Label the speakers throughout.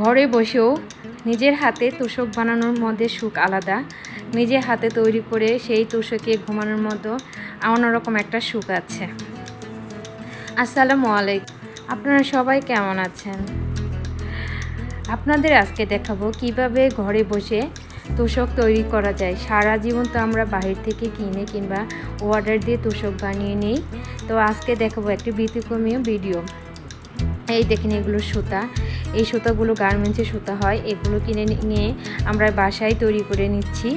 Speaker 1: ঘরে বসেও নিজের হাতে তোষক বানানোর মধ্যে সুখ আলাদা। নিজের হাতে তৈরি করে সেই তোষকে ঘুমানোর মতো অন্যরকম একটা সুখ আছে। আসসালামু আলাইকুম। আপনারা সবাই কেমন আছেন? আপনাদের আজকে দেখাবো কীভাবে ঘরে বসে তোষক তৈরি করা যায়। সারা জীবন তো আমরা বাহির থেকে কিনে কিংবা অর্ডার দিয়ে তোষক বানিয়ে নিই। তো আজকে দেখাবো একটি ব্যতিক্রমীয় ভিডিও এই দেখেন এগুলো সুতা। এই সুতাগুলো গার্মেন্টসে সুতা হয়। এগুলো কিনে নিয়ে আমরা বাসায় তৈরি করে নিচ্ছি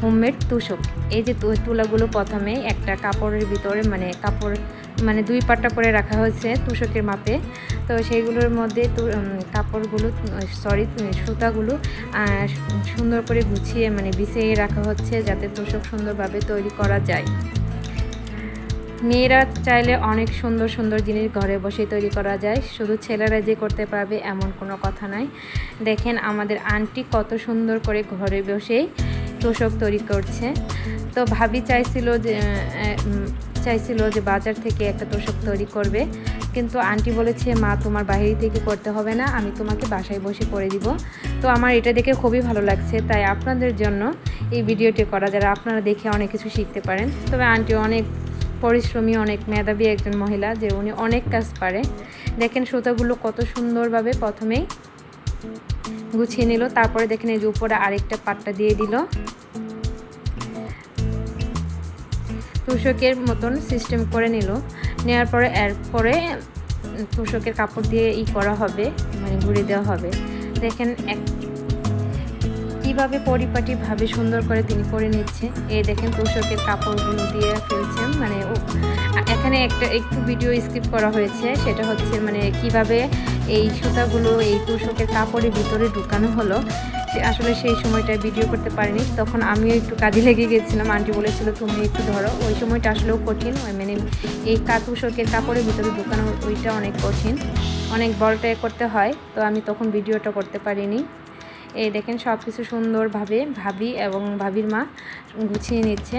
Speaker 1: হোমমেড তোষক। এই যে তুলাগুলো প্রথমে একটা কাপড়ের ভিতরে মানে কাপড় মানে দুই পাট্টা করে রাখা হয়েছে তোষকের মাপে। তো সেইগুলোর মধ্যে কাপড়গুলো সরি সুতাগুলো সুন্দর করে গুছিয়ে মানে বিছিয়ে রাখা হচ্ছে যাতে তোষক সুন্দরভাবে তৈরি করা যায়। মেয়েরা চাইলে অনেক সুন্দর সুন্দর জিনিস ঘরে বসে তৈরি করা যায়। শুধু ছেলেরা যে করতে পারবে এমন কোনো কথা নাই। দেখেন আমাদের আন্টি কত সুন্দর করে ঘরে বসেই তোষক তৈরি করছে। তো ভাবি চাইছিল যে চাইছিল যে বাজার থেকে একটা তোষক তৈরি করবে। কিন্তু আন্টি বলেছে, মা, তোমার বাইরে থেকে করতে হবে না, আমি তোমাকে বাসায় বসে করে দিব। তো আমার এটা দেখে খুবই ভালো লাগছে। তাই আপনাদের জন্য এই ভিডিওটি করা যারা আপনারা দেখে অনেক কিছু শিখতে পারেন। তবে আন্টি অনেক পরিশ্রমী অনেক মেধাবী একজন মহিলা যে উনি অনেক কাজ পারে। দেখেন সুতাগুলো কত সুন্দরভাবে প্রথমেই গুছিয়ে নিল, তারপরে দেখেন এই যে উপরে আরেকটা পাট্টা দিয়ে দিল। তুষকের মতন সিস্টেম করে নিল। নেওয়ার পরে এরপরে তুষকের কাপড় দিয়ে ই করা হবে মানে ঘুরে দেওয়া হবে। দেখেন এক কীভাবে পরিপাটিভাবে সুন্দর করে তিনি করে নিচ্ছে। এই দেখেন তোষকের কাপড়গুলো দিয়ে ফেলছেন। মানে এখানে একটা একটু ভিডিও স্কিপ করা হয়েছে। সেটা হচ্ছে মানে কীভাবে এই সুতাগুলো, এই তোষকের কাপড়ের ভিতরে ঢুকানো হলো। আসলে সেই সময়টা ভিডিও করতে পারিনি। তখন আমিও একটু কাজে লেগে গেছিলাম। আন্টি বলেছিল, তুমি একটু ধরো। ওই সময়টা আসলেও কঠিন। মানে এই কাতুষকের কাপড়ের ভিতরে ঢুকানো ওইটা অনেক কঠিন। অনেক বড়টায় করতে হয়। তো আমি তখন ভিডিওটা করতে পারিনি। এই দেখেন সব কিছু সুন্দরভাবে ভাবি এবং ভাবির মা গুছিয়ে নিচ্ছে।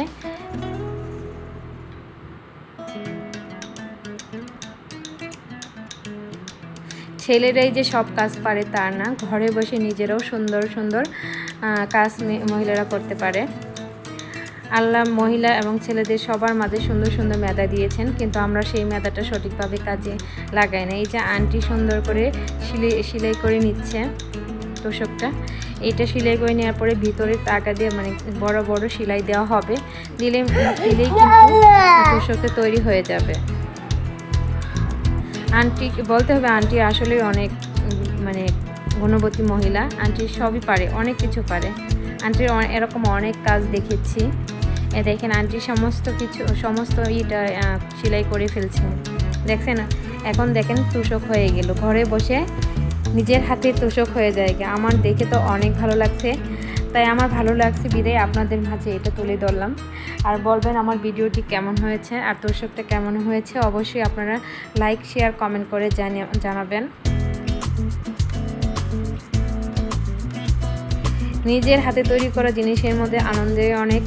Speaker 1: ছেলেরাই যে সব কাজ পারে তার না, ঘরে বসে নিজেরাও সুন্দর সুন্দর কাজ মহিলারা করতে পারে। আল্লাহ মহিলা এবং ছেলেদের সবার মাঝে সুন্দর সুন্দর মেধা দিয়েছেন, কিন্তু আমরা সেই মেধাটা সঠিকভাবে কাজে লাগাই না। এই যে আন্টি সুন্দর করে সিলাই সেলাই করে নিচ্ছে। তোষকটা এইটা সেলাই করে নেওয়ার পরে ভিতরে টাকা দিয়ে মানে বড় বড় সেলাই দেওয়া হবে। দিলে দিলেই কিন্তু তোষকটা তৈরি হয়ে যাবে। আন্টি, বলতে হবে আন্টি আসলে অনেক মানে গুণবতী মহিলা। আন্টি সবই পারে, অনেক কিছু পারে। আন্টির এরকম অনেক কাজ দেখেছি। এ দেখেন আন্টি সমস্ত কিছু, সমস্ত ইটা সেলাই করে ফেলছে। দেখছেন? এখন দেখেন তুষক হয়ে গেল। ঘরে বসে নিজের হাতে তোষক হয়ে যায়। আমার দেখে তো অনেক ভালো লাগছে। তাই আমার ভালো লাগছে বিদায় আপনাদের মাঝে এটা তুলে ধরলাম। আর বলবেন আমার ভিডিওটি কেমন হয়েছে, আর তোষকটা কেমন হয়েছে, অবশ্যই আপনারা লাইক শেয়ার কমেন্ট করে জানাবেন। নিজের হাতে তৈরি করা জিনিসের মধ্যে আনন্দে অনেক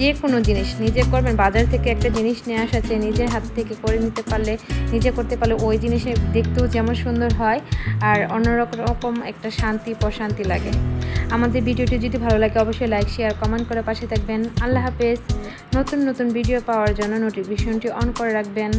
Speaker 1: যে কোনো জিনিস নিজে করবেন, বাজার থেকে একটা জিনিস নিয়ে আসা চেয়ে নিজের হাত থেকে করে নিতে পারলে, নিজে করতে পারলে ওই জিনিসে দেখতেও যেমন সুন্দর হয় আর অন্যরকম একটা শান্তি, প্রশান্তি লাগে। আমাদের ভিডিওটি যদি ভালো লাগে অবশ্যই লাইক শেয়ার কমেন্ট করে পাশে থাকবেন। আল্লাহ হাফেজ। নতুন নতুন ভিডিও পাওয়ার জন্য নোটিফিকেশনটি অন করে রাখবেন।